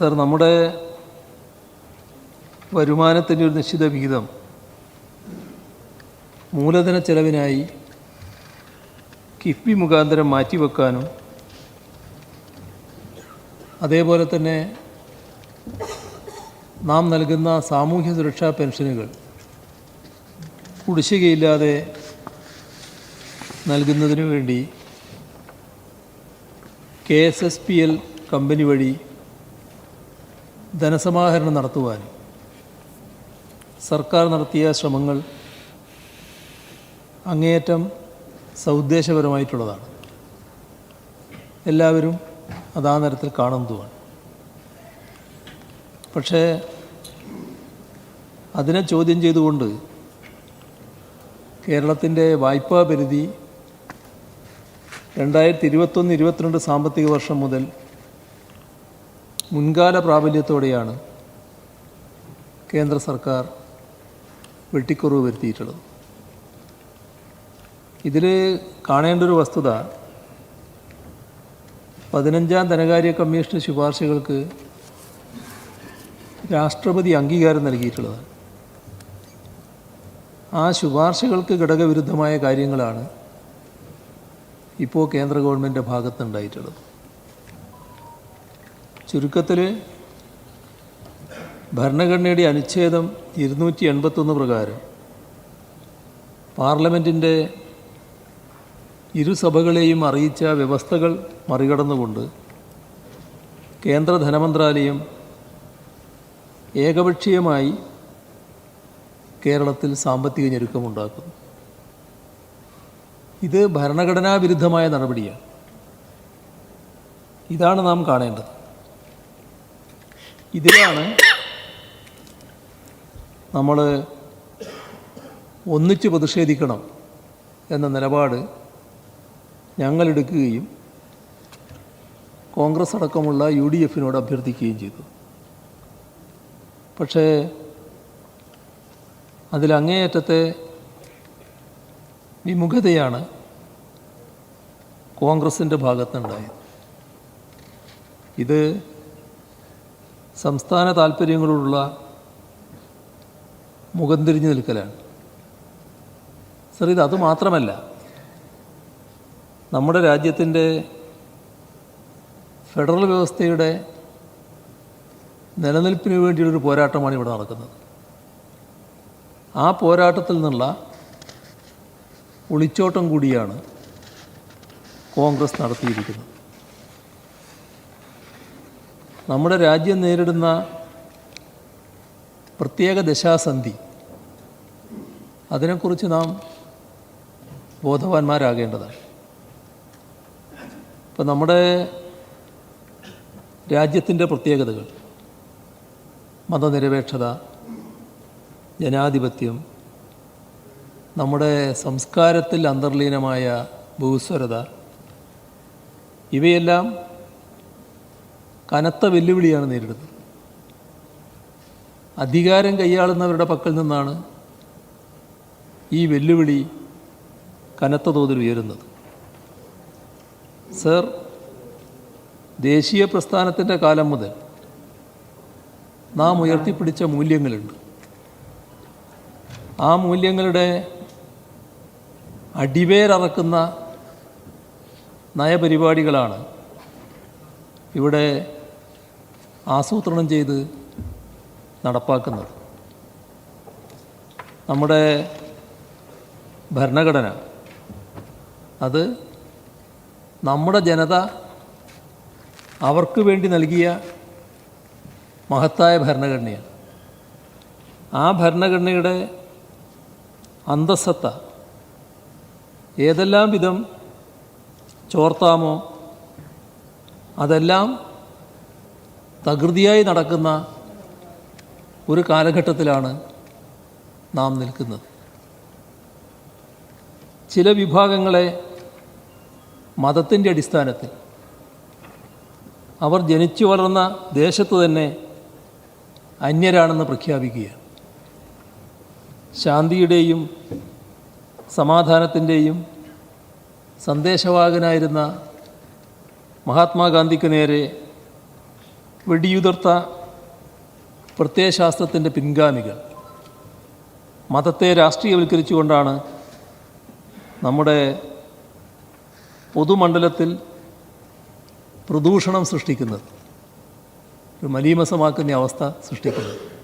Sir നമ്മുടെ വരുമാനത്തിന്റെ ഒരു നിശ്ചിത വിഹിതം മൂലധന ചെലവിനായി കിഫ്ബി മുഖാന്തരം മാറ്റിവെക്കാനും അതേപോലെ തന്നെ നാം നൽകുന്ന സാമൂഹ്യ സുരക്ഷാ പെൻഷനുകൾ കുടിശ്ശികയില്ലാതെ നൽകുന്നതിനു വേണ്ടി K S S P L company വഴി ധനസമാഹരണം നടത്തുവാൻ സർക്കാർ നടത്തിയ ശ്രമങ്ങൾ അങ്ങേയറ്റം സൗദ്ദേശപരമായിട്ടുള്ളതാണ്. എല്ലാവരും അതാ തരത്തിൽ കാണുന്നതുമാണ്. പക്ഷേ അതിനെ ചോദ്യം ചെയ്തുകൊണ്ട് കേരളത്തിന്റെ വായ്പാ പരിധി രണ്ടായിരത്തി ഇരുപത്തൊന്ന് ഇരുപത്തിരണ്ട് സാമ്പത്തിക വർഷം മുതൽ മുൻകാല പ്രാബല്യത്തോടെയാണ് കേന്ദ്ര സർക്കാർ വെട്ടിക്കുറവ് വരുത്തിയിട്ടുള്ളത്. ഇതിൽ കാണേണ്ട ഒരു വസ്തുത പതിനഞ്ചാം ധനകാര്യ കമ്മീഷൻ ശുപാർശകൾക്ക് രാഷ്ട്രപതി അംഗീകാരം നൽകിയിട്ടുള്ളതാണ്. ആ ശുപാർശകൾക്ക് ഘടകവിരുദ്ധമായ കാര്യങ്ങളാണ് ഇപ്പോൾ കേന്ദ്ര ഗവൺമെന്റ് ഭാഗത്തുണ്ടായിട്ടുള്ളത് ചുരുക്കത്തിൽ ഭരണഘടനയുടെ അനുച്ഛേദം ഇരുന്നൂറ്റി എൺപത്തൊന്ന് പ്രകാരം പാർലമെന്റിന്റെ ഇരുസഭകളെയും അറിയിച്ച വ്യവസ്ഥകൾ മറികടന്നുകൊണ്ട് കേന്ദ്ര ധനമന്ത്രാലയം ഏകപക്ഷീയമായി കേരളത്തിൽ സാമ്പത്തിക ഞെരുക്കമുണ്ടാക്കുന്നു. ഇത് ഭരണഘടനാ വിരുദ്ധമായ നടപടിയാണ്. ഇതാണ് നാം കാണേണ്ടത്. ഇതിലാണ് നമ്മൾ ഒന്നിച്ച് പ്രതിഷേധിക്കണം എന്ന നിലപാട് ഞങ്ങളെടുക്കുകയും കോൺഗ്രസ് അടക്കമുള്ള യു ഡി എഫിനോട് അഭ്യർത്ഥിക്കുകയും ചെയ്തു. പക്ഷേ അതിലങ്ങേയറ്റത്തെ വിമുഖതയാണ് കോൺഗ്രസിന്റെ ഭാഗത്തുണ്ടായത്. ഇത് സംസ്ഥാന താല്പര്യങ്ങളോടുള്ള മുഖം തിരിഞ്ഞു നിൽക്കലാണ്. സർ ഇത് അതുമാത്രമല്ല നമ്മുടെ രാജ്യത്തിന്റെ ഫെഡറൽ വ്യവസ്ഥയുടെ നിലനിൽപ്പിന് വേണ്ടിയുള്ളൊരു പോരാട്ടമാണ് ഇവിടെ നടക്കുന്നത്. ആ പോരാട്ടത്തിൽ നിന്നുള്ള ഒളിച്ചോട്ടം കൂടിയാണ് കോൺഗ്രസ് നടത്തിയിരിക്കുന്നത്. നമ്മുടെ രാജ്യം നേരിടുന്ന പ്രത്യേക ദശാസന്ധി. അതിനെക്കുറിച്ച് നാം ബോധവാന്മാരാകേണ്ടതാണ്. ഇപ്പം നമ്മുടെ രാജ്യത്തിന്റെ പ്രത്യേകതകൾ. മതനിരപേക്ഷത ജനാധിപത്യം നമ്മുടെ സംസ്കാരത്തിൽ അന്തർലീനമായ ഭൂസ്വരത ഇവയെല്ലാം കനത്ത വെല്ലുവിളിയാണ് നേരിടുന്നത്. അധികാരം കൈയാളുന്നവരുടെ പക്കൽ നിന്നാണ് ഈ വെല്ലുവിളി കനത്ത തോതിൽ ഉയരുന്നത്. സർ ദേശീയ പ്രസ്ഥാനത്തിന്റെ കാലം മുതൽ നാം ഉയർത്തിപ്പിടിച്ച മൂല്യങ്ങളുണ്ട്. ആ മൂല്യങ്ങളുടെ അടിവേരറക്കുന്ന നയപരിപാടികളാണ് ഇവിടെ ആസൂത്രണം ചെയ്ത് നടപ്പാക്കുന്നത്. നമ്മുടെ ഭരണഘടന അത് നമ്മുടെ ജനത അവർക്ക് വേണ്ടി നൽകിയ മഹത്തായ ഭരണഘടനയാണ്. ആ ഭരണഘടനയുടെ അന്തസ്സത്ത ഏതെല്ലാം വിധം ചോർത്താമോ അതെല്ലാം തകൃതിയായി നടക്കുന്ന ഒരു കാലഘട്ടത്തിലാണ് നാം നിൽക്കുന്നത്. ചില വിഭാഗങ്ങളെ മതത്തിന്റെ അടിസ്ഥാനത്തിൽ അവർ ജനിച്ചു വളർന്ന ദേശത്ത് തന്നെ അന്യരാണെന്ന് പ്രഖ്യാപിക്കുകയാണ്. ശാന്തിയുടെയും സമാധാനത്തിന്റെയും സന്ദേശവാഹകനായിരുന്ന മഹാത്മാഗാന്ധിക്ക് നേരെ വെടിയുതിർത്ത പ്രത്യയശാസ്ത്രത്തിന്റെ പിൻഗാമികൾ. മതത്തെ രാഷ്ട്രീയവൽക്കരിച്ചുകൊണ്ടാണ് നമ്മുടെ പൊതുമണ്ഡലത്തിൽ പ്രദൂഷണം സൃഷ്ടിക്കുന്നത്. ഒരു മലീമസമാക്കുന്ന അവസ്ഥ സൃഷ്ടിക്കുന്നത്.